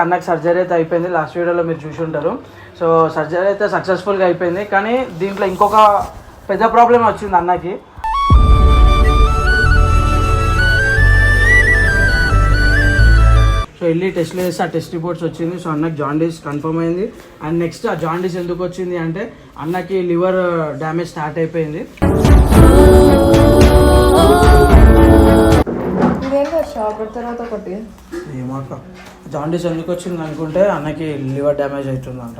అన్నకి సర్జరీ అయితే అయిపోయింది. లాస్ట్ వీడియోలో మీరు చూసి ఉంటారు. సో సర్జరీ అయితే సక్సెస్ఫుల్గా అయిపోయింది. కానీ దీంట్లో ఇంకొక పెద్ద ప్రాబ్లం వచ్చింది అన్నకి. సో వెళ్ళి టెస్ట్లు చేసి ఆ టెస్ట్ రిపోర్ట్స్ వచ్చింది. సో అన్నకి జాండీస్ కన్ఫర్మ్ అయింది. అండ్ నెక్స్ట్ ఆ జాండీస్ ఎందుకు వచ్చింది అంటే అన్నకి లివర్ డ్యామేజ్ స్టార్ట్ అయిపోయింది. ఇదేంటో షాప్ తర్వాత ఒకటి? ఏమో జాండీస్ ఎందుకు వచ్చింది అనుకుంటే అన్నకి లివర్ డ్యామేజ్ అవుతుందంట.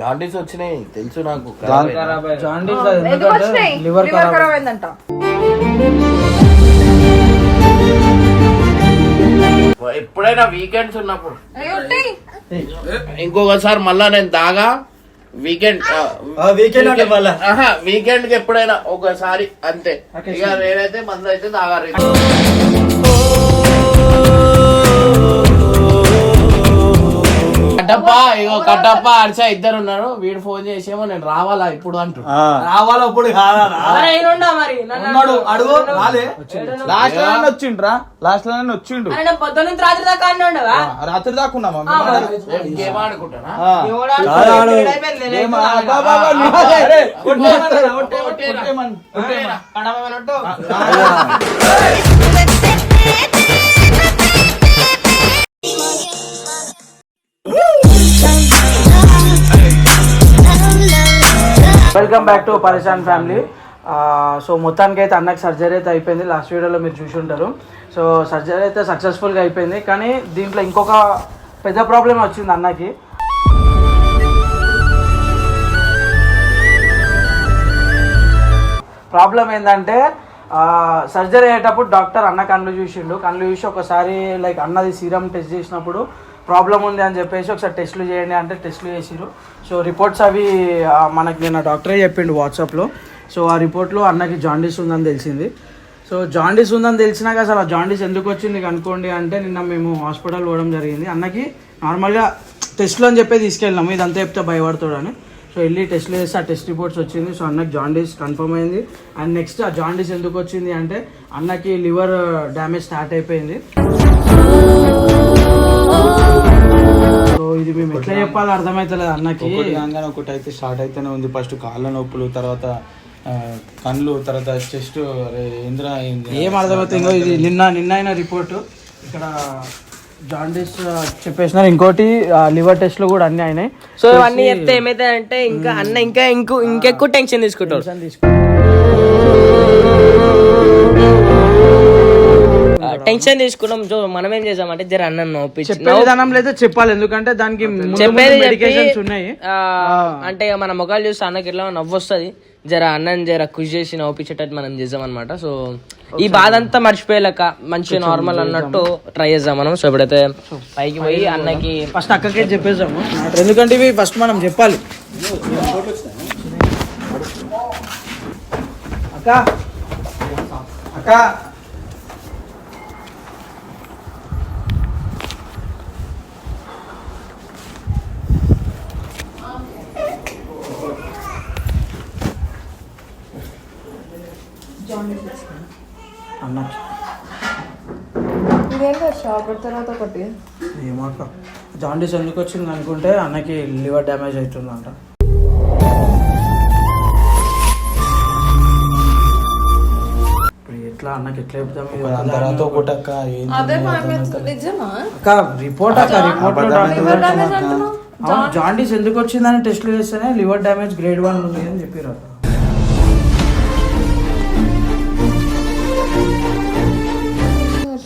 జాండీస్ వచ్చినాయి తెలుసు నాకు. జాండీస్ లివర్ ఖరాబ్ అయిందంట. ఎప్పుడైనా వీకెండ్స్ ఉన్నప్పుడు. ఇంకొకసారి మళ్ళా నేను దాగా వీకెండ్ మళ్ళా? వీకెండ్కి ఎప్పుడైనా ఒకసారి అంతే. ఇక నేనైతే మందు అయితే తాగారు కట్టప్ప ఇగో కట్టప్ప అరిచ ఇద్దరు ఉన్నారు వీడు ఫోన్ చేసేమో నేను రావాలా ఇప్పుడు అంటు రావాలా ఇప్పుడు కాదా మరి ఉన్నాడు అడుగు రాలే లాస్ట్లో వచ్చిండ్రా లాస్ట్లో వచ్చిండు పొద్దున్న రాత్రి దాకా ఉండవా రాత్రి దాకా ఉన్నామా game ఆడుకుంటానా welcome back to Parishan family so మొత్తానికి అయితే అన్నకి సర్జరీ అయితే అయిపోయింది. లాస్ట్ వీడియోలో మీరు చూసి ఉంటారు. సో సర్జరీ అయితే సక్సెస్ఫుల్గా అయిపోయింది. కానీ దీంట్లో ఇంకొక పెద్ద ప్రాబ్లం వచ్చింది అన్నకి. ప్రాబ్లం ఏంటంటే సర్జరీ అయ్యేటప్పుడు డాక్టర్ అన్న కళ్ళు చూసిండు. కళ్ళు చూసి ఒకసారి లైక్ అన్నది సీరం టెస్ట్ చేసినప్పుడు ప్రాబ్లం ఉంది అని చెప్పేసి ఒకసారి టెస్ట్లు చేయండి అంటే టెస్ట్లు చేసిరు సో రిపోర్ట్స్ అవి మనకి నిన్న డాక్టరే చెప్పిండు వాట్సాప్లో. సో ఆ రిపోర్ట్లో అన్నకి జాండీస్ ఉందని తెలిసింది. సో జాండీస్ ఉందని తెలిసినాక అసలు ఆ జాండీస్ ఎందుకు వచ్చింది కనుక్కోండి అంటే నిన్న మేము హాస్పిటల్ పోవడం జరిగింది. అన్నకి నార్మల్గా టెస్ట్లు అని చెప్పి తీసుకెళ్ళినాము ఇదంతా చెప్తే భయపడతాడని. సో వెళ్ళి టెస్ట్లు చేస్తే ఆ టెస్ట్ రిపోర్ట్స్ వచ్చింది. సో అన్నకి జాండీస్ కన్ఫర్మ్ అయింది. అండ్ నెక్స్ట్ ఆ జాండీస్ ఎందుకు వచ్చింది అంటే అన్నకి లివర్ డ్యామేజ్ స్టార్ట్ అయిపోయింది. ఇది మేము ఎట్లా చెప్పాలో అర్థమవుతలేదు అన్నకి. కాగానే ఒకటి అయితే స్టార్ట్ అయితేనే ఉంది. ఫస్ట్ కాళ్ళ నొప్పులు తర్వాత కళ్ళు తర్వాత చెస్ట్ ఇంద్ర ఏం అర్థమవుతుందో ఇది నిన్న నిన్న అయిన రిపోర్టు. ఇక్కడ జాండీస్ చెప్పేసినారు. ఇంకోటి లివర్ టెస్ట్లు కూడా అన్ని అయినాయి. సో అన్ని చెప్తే ఏమైతే ఇంకా అన్న ఇంకా ఇంకో ఇంకెక్కువ టెన్షన్ తీసుకుంటాడు. టెన్షన్ తీసుకో టెన్షన్ తీసుకున్నాం. సో మనం ఏం చేసామంటే జర అన్న నవ్వుపించి చెప్పే విధానం చెప్పాలి. ఎందుకంటే దానికి ముందు చెప్పేది ముందు చెప్పి మెడికేషన్స్ ఉన్నాయి. ఆ, అంటే మన ముఖాలు చూస్తే అన్నకి ఎట్లా నవ్వు వస్తుంది జర అన్నని జర కృషి చేసి నవ్వుపించేటట్టు మనం చేద్దాం అనమాట సో ఈ బాధ అంతా మర్చిపోయేలాక మంచి నార్మల్ అన్నట్టు ట్రై చేద్దాం మనం. సో ఇప్పుడైతే పైకి పోయి అన్నకి ఫస్ట్ అక్కకే చెప్పేసాము ఎందుకంటే ఇవి ఫస్ట్ మనం చెప్పాలి. అక్క. అక్క అన్నకి షాప్ తర్వాత ఒకటి జాండీస్ ఎందుకు వచ్చింది అనుకుంటే అన్నకి లివర్ డ్యామేజ్ అవుతుందంట. ఎట్లా అన్నకి ఎట్లా చెప్తాం? తర్వాత ఒకటి అక్క ఏంది అదే భయమేస్తుంది. నిజమా? అక్క రిపోర్ట్ అక్క రిపోర్ట్ జాండీస్ ఎందుకు వచ్చిందని టెస్ట్లు చేస్తేనే లివర్ డ్యామేజ్ గ్రేడ్ వన్ ఉంది అని చెప్పారు అక్క.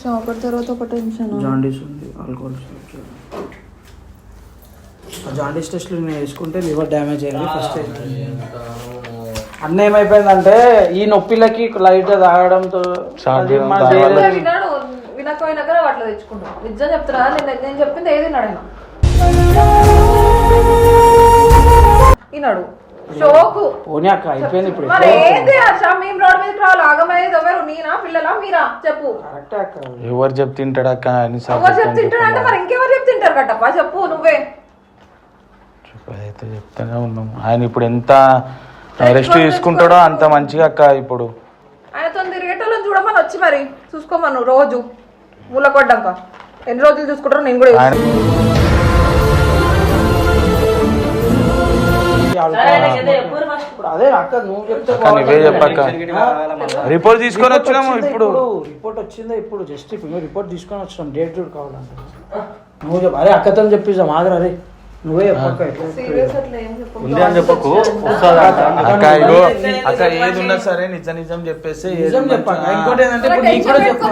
షాప్ తర్వాత ఒక టెన్షన్. జాండీస్ ఉంది ఆల్కహాల్ జాండీస్ టెస్ట్లు నేను వేసుకుంటే లివర్ డ్యామేజ్ అయింది ఫస్ట్ అన్న ఏమైపోయిందంటే ఈ నొప్పిలకి లైట్ తాగడంతో వినకపోయినాక అట్లా తెచ్చుకుంటాం. నిజం చెప్తారా నేను నేను చెప్పింది ఏది ఆయన విన్నాడు షోకు. పోనీ అక్క అయిపోయింది ఇప్పుడు. మరి ఏంది హర్ష మేము రోడ్ మీదకి రావాలి. ఆగమనేది ఎవరు? నేనా పిల్లలా? మీరా? చెప్పు. ఎవరు చెప్తుంటాడు అక్క? ఎవరు చెప్తుంటాడంటే మరి ఇంకెవరు చెప్తుంటారు కట్టప్ప? చెప్పు నువ్వే. అయితే చెప్తానే ఉన్నాము. ఆయన ఇప్పుడు ఎంత రెస్ట్ తీసుకుంటాడో అంత మంచిగా అక్క ఇప్పుడు. ఆయనతో తిరిగేటోళ్ళని చూడమని రమ్మని వచ్చి మరి. చూసుకోమను రోజు. ఊళ్ళ కొడ్డాక. ఎన్ని రోజులు చూసుకుంటారో నేను కూడా అదే అక్క నువ్వు చెప్తే చెప్పక్క రిపోర్ట్ తీసుకొని వచ్చినాము ఇప్పుడు. రిపోర్ట్ వచ్చిందా ఇప్పుడు. జస్ట్ ఇప్పుడు రిపోర్ట్ తీసుకొని వచ్చినాం డేట్ కూడా కావాలంట. నువ్వు చెప్పు. అరే అక్కతో చెప్పిస్తాం. ఆగరా అరే. నువ్వే చెప్పక్క. ఉంది అని చెప్పకు. అక్క ఇగో అక్క ఏది ఉన్నా సరే నిజం నిజం చెప్పేసి ఏది నిజం ఉన్నా చెప్పక్క ఆ, ఇంకోటి ఏంటంటే ఇప్పుడు నీకు కూడా చెప్పు.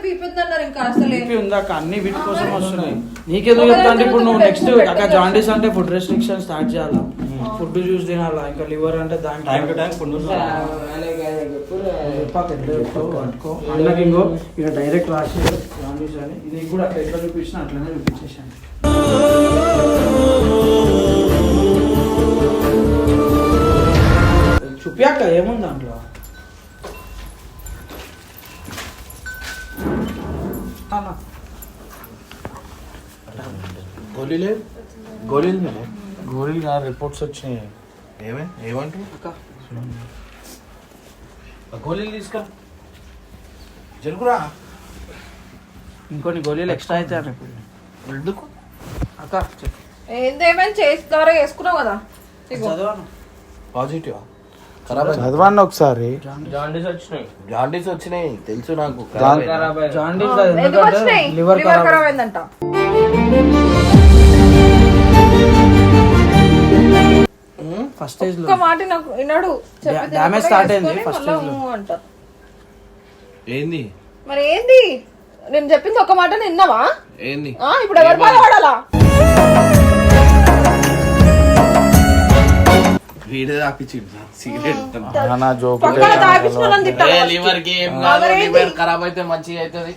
బీపీ అన్ని వీటి కోసం వస్తున్నాయి. నీకెందుకు చెప్తా అంటే ఇప్పుడు నువ్వు నెక్స్ట్ అక్క జాండీస్ అంటే ఫుడ్ రెస్ట్రిక్షన్ స్టార్ట్ చేయాలా? ఫుడ్ జ్యూస్ తినాలా? ఇంకా లివర్ అంటే దానికి టైం టు టైం ఫుడ్ పట్టుకో అన్నకి ఇంకో ఇక డైరెక్ట్ రాసి జాండీస్ అని ఇది కూడా అట్లా ఎట్లా చూపించినా అట్లనే చూపించేసాను చూపియాక ఏముంది దాంట్లో? గోళీలే? గోళీలు గోళీలు నా రిపోర్ట్స్ వచ్చినాయి. ఏమే? ఏమంటారు గోళీలు తీసుకురా. జరుగురా. ఇంకొన్ని గోళీలు ఎక్స్ట్రా అయితే ఎందుకు? అక్క ఏందేమైనా చేసి ద్వారా వేసుకున్నావు కదా. చదవను. పాజిటివ్ ఖరాబ్ చదవండి ఒకసారి. జాండీస్. వచ్చినాయి. జాండీస్ వచ్చినాయి. తెలుసు నాకు. జాండీస్ లివర్ ఖరాబ్ అయిందంట. ఫస్ట్ స్టేజ్ ఒక్క మాట నాకు విన్నాడు చెప్పి డ్యామేజ్ స్టార్ట్ అయింది ఫస్ట్ స్టేజ్లో. ఏంది? మరి ఏంది? నేను చెప్పింది ఒక మాట నిన్నవా? ఏంది? ఆ, ఇప్పుడు ఎవరు బాధపడాలా వీడే తాపించిండు సిగరెట్ నా జోక్ పక్కన తాపించిన వాళ్ళని తిట్టాలా first? లివర్కి ఏం కాదు మరేంటి? లివర్ ఖరాబ్ అయితే మంచిగా అవుతుంది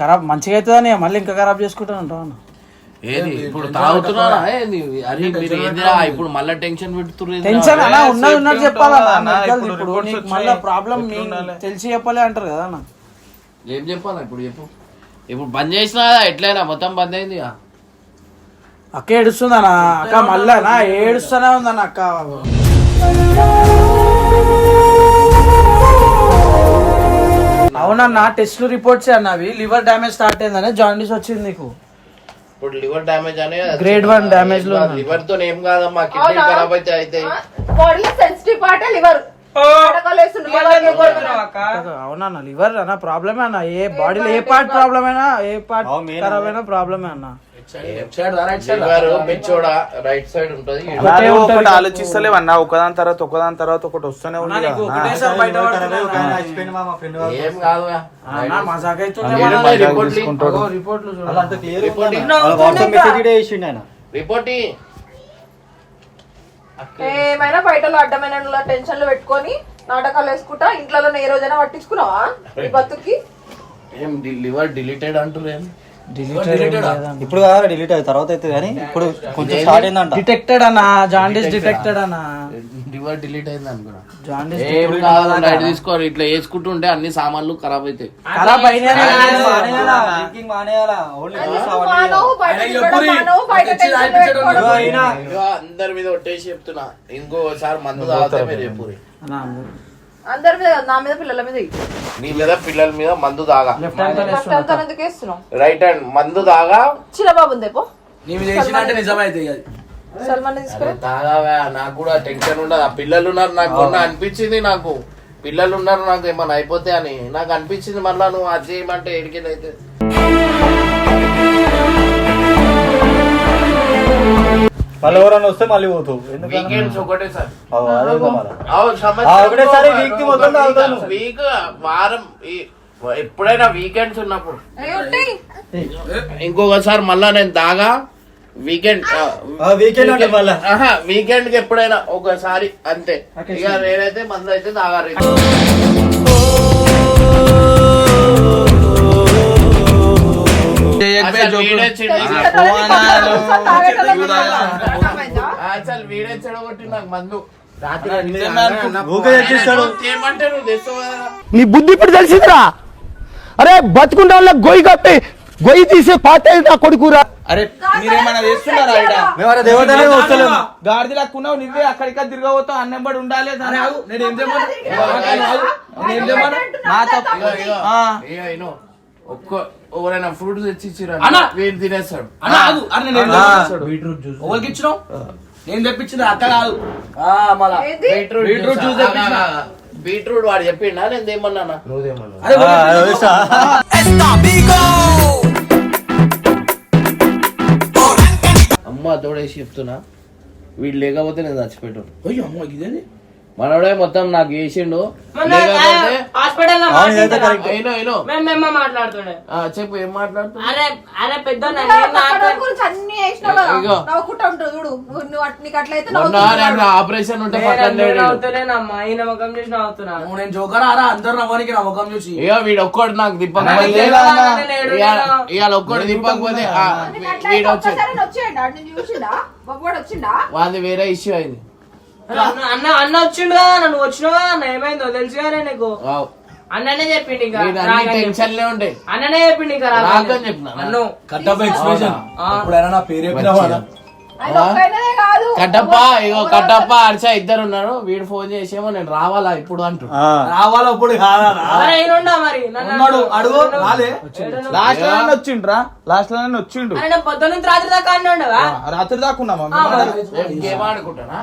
ఖరాబ్ మంచిగా అవుతుందని మళ్ళీ ఇంకా ఖరాబ్ చేసుకుంటాను అంటావు ఏది? ఇప్పుడు తాగుతున్నారా ఏంది? అరే మీరు ఏందిరా? ఇప్పుడు మళ్ళీ టెన్షన్ పెడుతున్నారు టెన్షన్ అన్న ఉన్నది ఉన్నట్టు చెప్పాలన్నా ఇప్పుడు నీకు. మళ్ళీ ప్రాబ్లం? తెలిసి చెప్పలే అంటారు కదా అన్న. ఏం చెప్పాలా? ఇప్పుడు చెప్పు. ఇప్పుడు బంద్ చేసినా ఎట్లయినా మొత్తం బంద్ అయింది. అక్క ఏడుస్తుందన్న అక్క మళ్ళా నా ఏడుస్తూనే ఉందన్న అక్క అవునన్న టెస్ట్లు రిపోర్ట్స్ అన్నవి. లివర్ డ్యామేజ్ స్టార్ట్ అయిందనే జాండీస్ వచ్చింది నీకు. ఇప్పుడు లివర్ డ్యామేజ్ అనే Grade one damage లో ఉంది. లివర్తో ఏం కాదమ్మా? కిడ్నీ అవునా? ఖరాబ్ అయితే అయితే. బాడీలో సెన్సిటివ్ పార్టే లివర్. అవునన్న లివర్ అన్న? ప్రాబ్లమే అన్న ఏ బాడీలో ఏ పార్ట్ ప్రాబ్లమ్ అయినా ఏ పార్ట్ ఖరాబ్ అయినా ప్రాబ్లమే అన్న? పిచ్చోడా రైట్ సైడ్ ఉంటది. ఒకటే. ఆలోచిస్తలేవు అన్న ఒకదాని తర్వాత ఒకదాని తర్వాత ఒకటి వస్తూనే నీకు కదా. ఏం రిపోర్ట్ ఏమైనా బయట అడ్డమైన టెన్షన్లు పెట్టుకొని నాటకాలు వేసుకుంటా ఇంట్లో ఏ రోజైనా పట్టించుకున్నావా? ఈ బతుకి ఏం లివర్ డిలీటెడ్ అంటున్నారు ఏం? లేదన్న. ఇప్పుడు కాదు డిలీట్ అయ్యి తర్వాత అవుతుంది కానీ ఇప్పుడు కొంచెం స్టార్ట్ అయిందంట. డిటెక్టెడ్ అన్న జాండీస్ డిటెక్టెడ్ అన్న. లివర్ డిలీట్ అయింది అనుకున్నా. జాండీస్ ఏం కాదు లైట్ తీసుకోరు ఇట్లా వేసుకుంటుంటే అన్ని సామాన్లు ఖరాబ్ అవుతాయి ఖరాబ్ అయినా అందరి మీద ఒట్టేసి చెప్తున్నా. ఇంకోసారి మందు తాగితే మీరు చెప్పురి అన్న, అందరూ. మీద కాదు, నా మీద పిల్లల మీద నీ మీద పిల్లల మీద మందు లెఫ్ట్ హ్యాండ్ ఎందుకు వేస్తున్నావు? రైట్ హ్యాండ్ మందు తాగా. చిన్న బాబు ఉంది పో. నీవు చేసినట్టు నిజమైతే అది. సల్మాన్ తీసుకురా. అరే తాగావా నాకు కూడా టెన్షన్ ఉండదు. ఆ పిల్లలు ఉన్నారు నాకు మొన్న అనిపించింది నాకు. పిల్లలు ఉన్నారు నాకు ఏమన్నా అయిపోతే అని. నాకు అనిపించింది మళ్ళా నువ్వు అది చేయమంటే ఎడికెళ్ళైతే మళ్ళీ ఎవరైనా వస్తే మళ్ళీ పోతావు. వీకెండ్స్ ఒకటేసారి week కి మొత్తం తాగుతాను. వీక్ వారం ఎప్పుడైనా వీకెండ్స్ ఉన్నప్పుడు. ఇంకొకసారి మళ్ళా నేను తాగా వీకెండ్ మళ్ళా. వీకెండ్కి ఎప్పుడైనా ఒకసారి అంతే. ఇక నేనైతే మందు అయితే తాగారు అసలు వీడే చెడగొట్టి నాకు మందు. నీ బుద్ధి ఇప్పుడు తెలిసిందిరా. అరే బతుకుంటే వాళ్ళ గొయ్యి కప్పి గొయ్యి తీసే పాత నా కొడుకురా? అరే మీరేమైనా చేస్తున్నారా ఈడ? మేము దేవతలే వస్తలేము. గాడిదలక్కున్నావు నువ్వే తిరగబోతావు అన్నెంబడి ఉండాలి. నేను ఏం చేయమన్నా నేను ఏం చేయమన్నా నా తప్పు. ఒక్క ఎవరైనా ఫ్రూట్స్ తెచ్చి ఇచ్చిరా. వీడు తినేస్తాడు అన్న ఆగు. అన్న. నేను ఆ. ఎవరికి ఇచ్చినావు? నేను తెప్పించిన అక్క కాదు. ఆ, మళ్ళా. ఏంది? Beetroot beetroot juice. జ్యూస్ తెప్పించిన. బీట్రూట్ వాడు చెప్పిండా? నేను అరే ఆ? అమ్మ తోడేసి చెప్తున్నా. వీడు లేకపోతే నేను చచ్చిపెట్టు అయ్యో అమ్మ ఇదేంది? మనోడే మొత్తం నాకు చేసిండు. చెప్పు ఏం మాట్లాడుతున్నా ఆపరేషన్ ఉంటే నేను జోకర్ ఆరా అందరు నవ్వడానికి నమ్మకం చూసి. ఇక వీడు ఒక్కడు నాకు దిప్పకపోతే ఇవాళ- ఒక్కడు దిప్పకపోతే వీడు వచ్చిండా? వాది వేరే ఇష్యూ అయింది. అన్న అన్న వచ్చిండు కదా నన్ను వచ్చినావు అన్న ఏమైందో తెలుసు కదా నీకు. అన్ననే చెప్పిండు ఇంకా. టెన్షన్లే అన్ననే చెప్పిండు ఇంకా అన్ను. ఎక్స్ప్రెషన్ ఆ. ఎప్పుడైనా నా పేరు చెప్పినావా కట్టప్ప ఇగో కట్టప్ప హర్ష ఇద్దరు ఉన్నారు. వీడు ఫోన్ చేసేమో నేను రావాలా ఇప్పుడు అంటున్నా. ఆ. రావాలా అడుగు. రాలే. లాస్ట్లో వచ్చిండ్రా? లాస్ట్లో వచ్చిండు. పొద్దున్న రాత్రి దాకా రాత్రి దాకా ఉన్నామా ఆడుకుంటానా?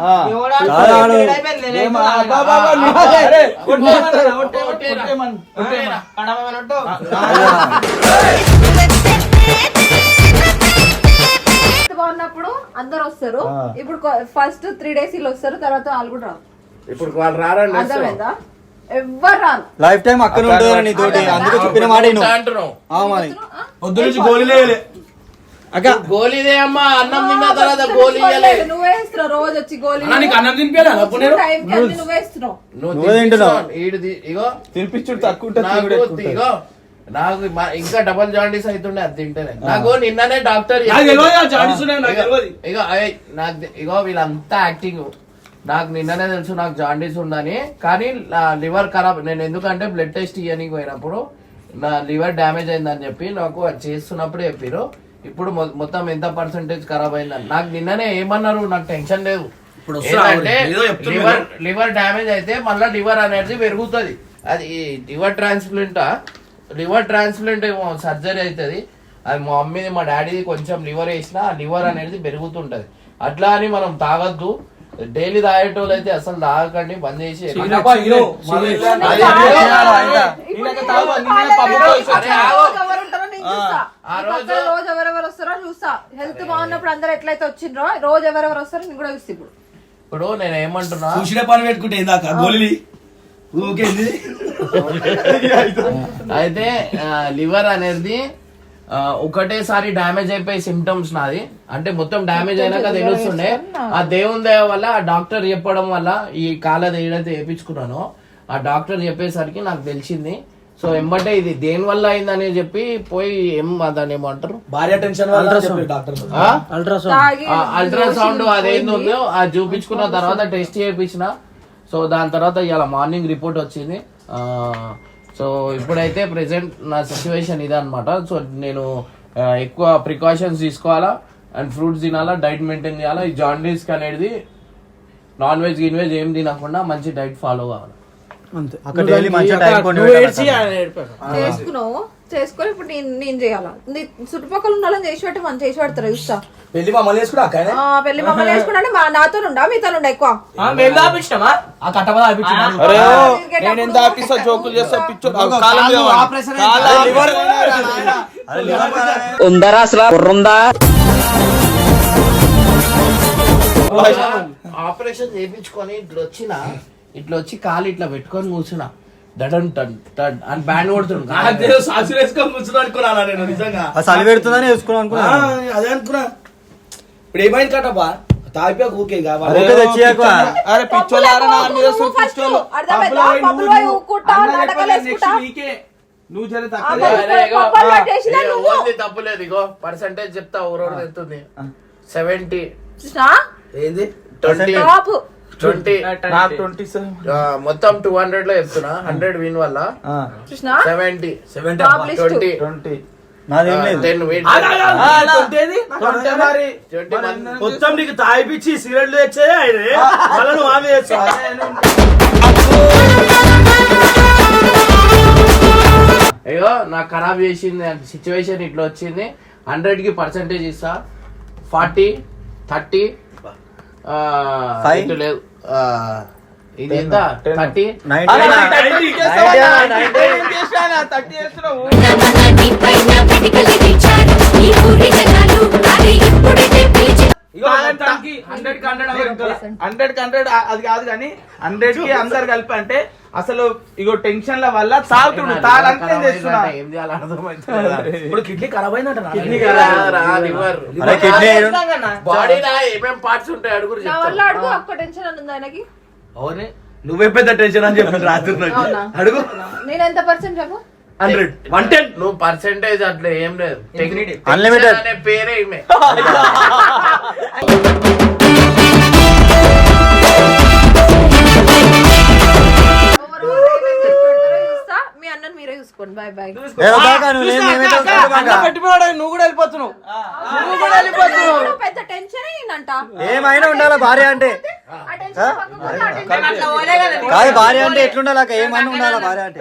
బాగున్నప్పుడు అందరు వస్తారు. ఇప్పుడు ఫస్ట్ త్రీ డేస్ వీళ్ళు వస్తారు తర్వాత వాళ్ళు కూడా రారు. ఇప్పుడు వాళ్ళు రారండి అర్థమైందా? ఎవ్వరు రారు. లైఫ్ టైం అక్కడ ఉంటుంది నీతోటి అందుకే చెప్పిన మాట నుంచి గోళీలే అక్క. గోలీదే అమ్మా అన్నం తిన్న తర్వాత ఇయ్యలే నువ్వే ఇస్తున్నావు రోజు వచ్చి గోళీ అన్నా, నీకు అన్నం తినిపించాలా నువ్వే ఇస్తున్నావు నువ్వు తింటున్నావు. ఇగో. తినిపించుడు తక్కువ ఉంటుంది. నాకు ఇంకా డబల్ జాండీస్ అవుతుండే అది తింటేనే. నాకు నిన్ననే డాక్టర్ ఇగో- నాకు ఇగో వీళ్ళంతా యాక్టింగ్ నాకు నిన్ననే తెలుసు నాకు జాండీస్ ఉందని కానీ లివర్ ఖరాబ్ నేను ఎందుకంటే బ్లడ్ టెస్ట్ ఇవ్వడానికి పోయినప్పుడు నా లివర్ డ్యామేజ్ అయిందని చెప్పి నాకు అది చేస్తున్నప్పుడే చెప్పారు ఇప్పుడు మొత్తం ఎంత పర్సంటేజ్ ఖరాబ్ అయిందని. నాకు నిన్ననే ఏమన్నారు నాకు టెన్షన్ లేదు. ఏంటంటే. లివర్ లివర్ డ్యామేజ్ అయితే మళ్ళీ లివర్ అనేది పెరుగుతుంది. అది లివర్ ట్రాన్స్ప్లాంట్ లివర్ ట్రాన్స్ప్లాంట్ ఏమో సర్జరీ అవుతుంది. అది మా మమ్మీది మా డాడీది కొంచెం లివర్ వేసినా ఆ లివర్ అనేది పెరుగుతుంటది. అట్లా అని మనం తాగొద్దు. డైలీ తాగేటోళ్ళు అయితే అసలు తాగకండి బంద్ చేసి. ఆ. రోజు- రోజు ఎవరెవరు వస్తారో చూస్తా. హెల్త్ బాగున్నప్పుడు అందరు ఎట్లయితే వచ్చిండ్రో రోజు ఎవరెవరు వస్తారో నేను కూడా చూస్తా ఇప్పుడు. ఇప్పుడు నేను ఏమంటున్నా? చూసిన పని పెట్టుకుంటే ఇందాక గోళీ ఊకేంది? అయితే లివర్ అనేది ఒకటేసారి డ్యామేజ్ అయిపోయి సిమ్టమ్స్ నాది. అంటే మొత్తం డ్యామేజ్ అయినాక తెలుస్తుండే ఆ దేవుని దయ వల్ల ఆ డాక్టర్ చెప్పడం వల్ల ఈ కాళ్ళది ఏదైతే వేయించుకున్నానో ఆ డాక్టర్ చెప్పేసరికి నాకు తెలిసింది. సో ఎంబటే ఇది దేని వల్ల అయిందని చెప్పి పోయి ఏం దాన్ని ఏమంటారు? భార్య టెన్షన్ ఆ? అల్ట్రాసౌండ్ అదేంది ఉందో అది చూపించుకున్న తర్వాత టెస్ట్ చేయించిన. సో దాని తర్వాత ఇవాళ మార్నింగ్ రిపోర్ట్ వచ్చింది. ఆ, సో ఇప్పుడైతే ప్రెసెంట్ నా సిచ్యువేషన్ ఇదే అనమాట సో నేను ఎక్కువ ప్రికాషన్స్ తీసుకోవాలా అండ్ ఫ్రూట్స్ తినాలా డైట్ మెయింటైన్ చేయాలా ఈ జాండీస్ అనేది నాన్ వెజ్ గిన్ వెజ్ ఏం తినకుండా మంచి డైట్ ఫాలో కావాలి. అంతే. చేసుకొని ఇప్పుడు నేను నేను చేయాలా? నీ చుట్టుపక్కల ఉన్న వాళ్ళని చేసి పెట్టి మనం చేసి పెడతారు చూస్తా పెళ్ళి మమ్మల్ని ఆ, పెళ్ళి మమ్మల్ని వేసుకున్నాడు మా నాతో ఉండా? మీతో ఉండా ఎక్కువ? ఆ, మేము దాపించినామా? ఆ కట్టబద ఆపించింది అరే ఓ, ఆ, నేను ఎంత ఆపిస్తా జోకులు చేస్తా? పిచ్చు కాళ్ళు కాళ్ళ మీద వాడు. ఆపరేషన్ కాళ్ళ అయింది. లివర్ అరే liver కదా. ఆపరేషన్ చేయించుకొని ఇట్లా వచ్చిన ఇట్లా వచ్చి కాలు ఇట్లా పెట్టుకొని కూర్చున్నా. దడన్ టన్ టన్ అని బ్యాండ్ కొడుతుండు. నాకు సాసు వేసుకొని కూర్చుని అనుకున్నాను నేను నిజంగా? ఆ చలి పెడుతుందని వేసుకున్నాం ఆ, అనుకున్నా అదే అనుకున్నా. ఇప్పుడు ఏమైంది కట్టప్ప? తాగిపోయాక ఊకే అరే. పిచ్చోళ్ళు- నువ్వు జర తక్కువ తప్పులేదు ఇగో పర్సంటేజ్ చెప్తా ఊరోడు సెవెంటీ ఏంది? ట్వంటీ టాప్ ట్వంటీ నాకు ట్వంటీ మొత్తం టూ హండ్రెడ్లో చెప్తున్నా. హండ్రెడ్ విన్ వల్ల. చూసినా? సెవెంటీ సెవెంటీ ట్వంటీ ట్వంటీ మొత్తం నీకు తాగిపిచ్చి సిగరెట్లు తెచ్చే ఆయన ఆమె అయ్యో నాకు ఖరాబ్ చేసింది సిచ్యువేషన్ ఇట్లా వచ్చింది. హండ్రెడ్కి పర్సెంటేజ్ ఇస్తా. Forty thirty? లేదు. ఇది ఎంత థర్టీ. నైన్టీ హండ్రెడ్కి హండ్రెడ్ అది కాదు కానీ హండ్రెడ్కి అందరు కలిపి అంటే అసలు ఇగో టెన్షన్ల వల్ల తాగుతుండు. తాగడానికి నేను తెస్తున్నా ఏం చేయాలి అర్థమైతే ఇప్పుడు కిడ్నీ ఖరాబ్ అయిందంట అరే కిడ్నీ బాడీ ఏమేం పార్ట్స్ ఉంటాయి అడుగురు అడుగు ఒక్క టెన్షన్ అని ఉంది ఆయనకి? అవునే. నువ్వే పెద్ద టెన్షన్ అని చెప్పి రాత్రి? అడుగు. నేను ఎంత పర్సెంట్ చెప్పు? హండ్రెడ్. One ten. నువ్వు పర్సెంటేజ్ అట్లా ఏం లేదు. Unlimited. అనే పేరే ఈమె బాయ్ బాయ్ నువ్వు పెట్టిపోయాడు కూడా వెళ్ళిపోతున్నావు నువ్వు కూడా వెళ్ళిపోతున్నావు పెద్ద టెన్షన్ అయిందంట ఏమైనా ఉండాలా భార్య అంటే కాదు భార్య అంటే ఎట్లుండాలి అక్క ఏమైనా ఉండాలా భార్య అంటే?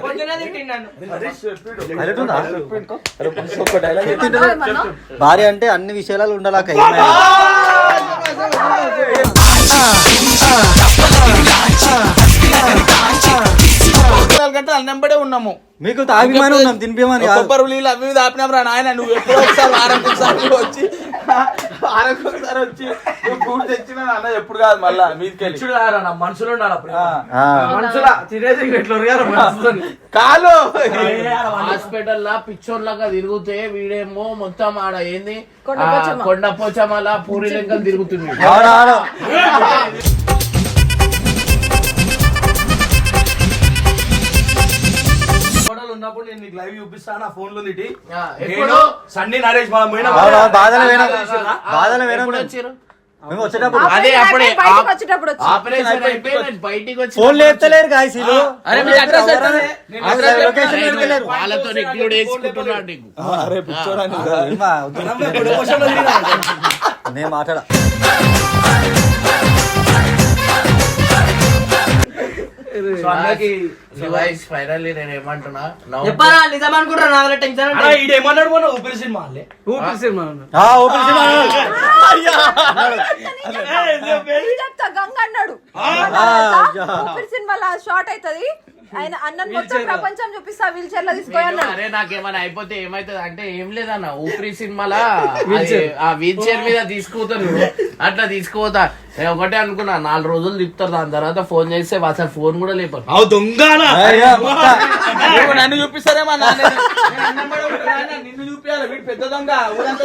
భార్య అంటే అన్ని విషయాలు ఉండాలక్క ఏమైనా గంటలు అన్నంబడే ఉన్నాము మీకు తాగిమని ఉన్నాం కాదు. కొబ్బరి నీళ్ళు అవి రా నాయన నువ్వు ఎప్పుడో ఒకసారి వారం ఒకసారి వచ్చి వారం ఒకసారి వచ్చి తెచ్చిన అన్న ఎప్పుడు కాదు మళ్ళా మీదకెళ్ళి. చూడు రా, నా మనసులో ఉండాలి అప్పుడు. ఆ. మనుషుల తినేసి. కాలు. హాస్పిటల్ లా పిచ్చోన్లాగా తిరిగితే వీడేమో మొత్తం ఆడ ఏంది? కొండ ఆ, పోచమ్మ. కొండ పోచమల పూరి లెక్కలు తిరుగుతుంది ఉన్నప్పుడు నేను నీకు లైవ్ చూపిస్తాను నా ఫోన్లో. ఆ, నేను ఎప్పుడు? సన్నీ నరేష్ మనం పోయినా బాధలు బాధలు? మేము వచ్చేటప్పుడు అదే అప్పుడే బయటకు ఆప్- వచ్చేటప్పుడు వచ్చి ఆపరేషన్ అయిపోయి నేను బయటికి వచ్చి ఫోన్ లేపుతలేరు గాయస్ వీళ్ళు అరే మీకు అడ్రస్ ఎత్తలే. అసలు లొకేషన్ పెడతలేరు వాళ్ళతో ఇంక్లూడ్ చేసుకుంటున్నాడు నీకు ఏమ్మా, వద్దు. నేను మాట్లాడ ఫైనల్లీ నేను ఏమంటున్నా? చెప్పారా నిజం అనుకుంటారా నా వల్ల టెన్షన్ అన్నా, ఈడేమన్నాడు మొన్న ఊపిరి సినిమా వాళ్ళే. ఊపిరి సినిమా అన్న. ఆ, ఓపెన్ సినిమా అన్నాడు. నేను చెప్తా గంగ అన్నాడు. ఆ, ఊపిరి సినిమాలో షార్ట్ అవుతది. ఆయన అన్నన్ మొత్తం ప్రపంచం చూపిస్తా వీల్ చైర్లో అరే నాకేమైనా అయిపోతే ఏమైతుంది? అంటే ఏం లేదన్న ఊపిరి సినిమాలా? ఆ వీల్ చైర్ మీద తీసుకుపోతారు అట్లా తీసుకుపోతా. నేను ఒకటే అనుకున్నా నాలుగు రోజులు తిప్పుతారు దాని తర్వాత ఫోన్ చేస్తే అసలు ఫోన్ కూడా లేపారు. నువ్వు నన్ను చూపిస్తారేమో నిన్ను వీడు పెద్ద దొంగ ఊరంతా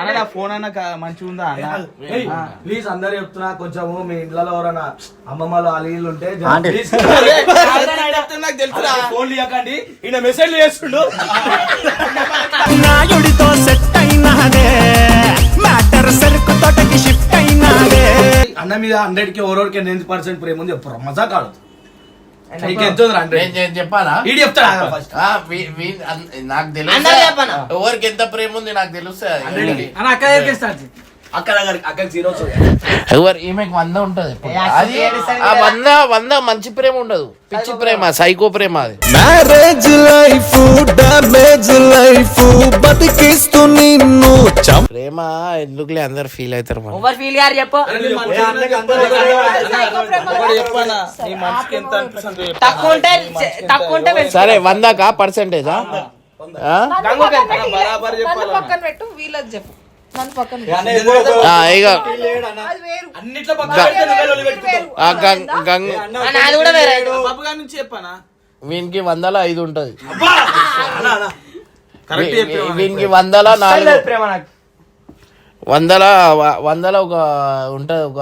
అన్న ఫోన్ అన్న మంచిగా ఉందా అన్న ప్లీజ్ అందరు చెప్తున్నా కొంచెము మీ ఇంట్లో ఎవరన్నా అమ్మమ్మలు వాళ్ళు ఉంటే నాకు తెలుసురా ఫోన్ ఇవ్వకండి ఈయన మెసేజ్ చేస్తుండు నాయుడితో సెట్ అయినాదే. మ్యాటర్ సరుకు తోటకి షిఫ్ట్ అయినాదే. అన్న మీద హండ్రెడ్కి ఓవరోడ్కి ఎనిమిది పర్సెంట్ ప్రేమ ఉంది చెప్పు మజా కాదు నీకు తెలుసు చెప్పనా? ఎవరికి ఎంత ప్రేమ ఉంది నాకు తెలుస్తుంది అన్న అక్క దగ్గరికి జీరో ఎవరు ఈమెకు వంద ఉంటది. అది ఆ వంద వంద మంచి ప్రేమ ఉండదు. పిచ్చి ప్రేమ సైకో ప్రేమ అది. మ్యారేజ్ లైఫ్ డామేజ్ లైఫ్ బతికిస్తూ నిన్ను ప్రేమ ఎందుకులే అందరు ఫీల్ అవుతారు మనం ఓవర్ ఫీల్ గారు చెప్పు. తక్కువ ఉంటే తక్కువ ఉంటే వెళ్ళు. సరే వందకా? పర్సెంటేజా? పక్కన పెట్టు, బరాబర్ నన్ను చెప్పాలా? పక్కన పెట్టు వీళ్ళకి చెప్పు. ఇక వీనికి వందల ఐదు ఉంటది. అన్న, అన్న. కరెక్ట్ వీ- చెప్పావు వీనికి వందల నాలుగు. వందల వందల ఒక ఉంటది ఒక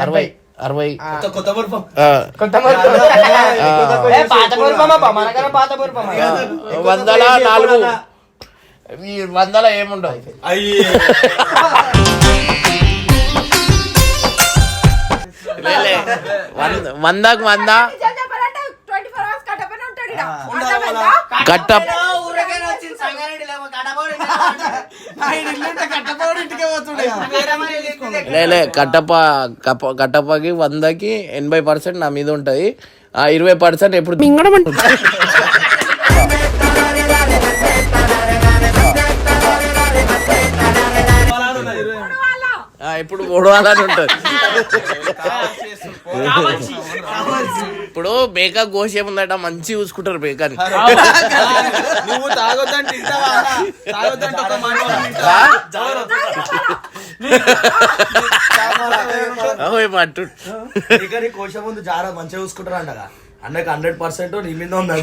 అరవై అరవై. వందల నాలుగు. ఈ వందల ఏముండదు అయ్యే. వందకు వంద నిజం చెప్పాలంటే 24 hours కట్టపైన ఉంటాడు ఈడ. అర్థమైందా? కట్ట లేలే కట్టప్ప కప్ప కట్టప్పకి వందకి ఎనభై పర్సెంట్ నా మీద ఉంటది ఆ ఇరవై పర్సెంట్ ఎప్పుడు ఆ, ఇప్పుడు ఓడవాలని ఉంటది. ఇప్పుడు మేక గోష్ ఏముందట మంచి చూసుకుంటారు మేకని. నువ్వు తాగొద్దంటే కోశం ముందు జారా మంచిగా చూసుకుంటారు అంటగా. అన్నకి హండ్రెడ్ పర్సెంట్ నీ మీద అంటే.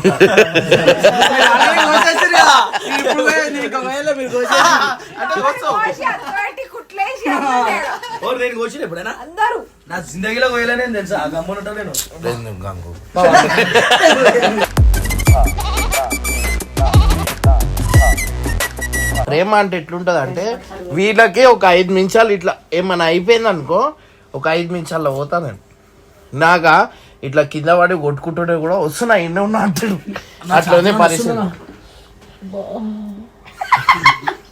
కోసిన ఎప్పుడైనా? అందరూ. నా జిందగీలో తెలుసా? గమ్మున ఉంటా నేను. ప్రేమ అంటే ఎట్లుంటది అంటే వీళ్ళకి ఒక ఐదు నిమిషాలు ఇట్లా ఏమైనా అయిపోయింది అనుకో ఒక ఐదు నిమిషాల్లో పోతా నేను. నాగా ఇట్లా కింద పడి కొట్టుకుంటుంటే కూడా వస్తున్నా ఎన్నో ఉన్నా అంటాడు. అట్లా ఉంది పరిస్థితి.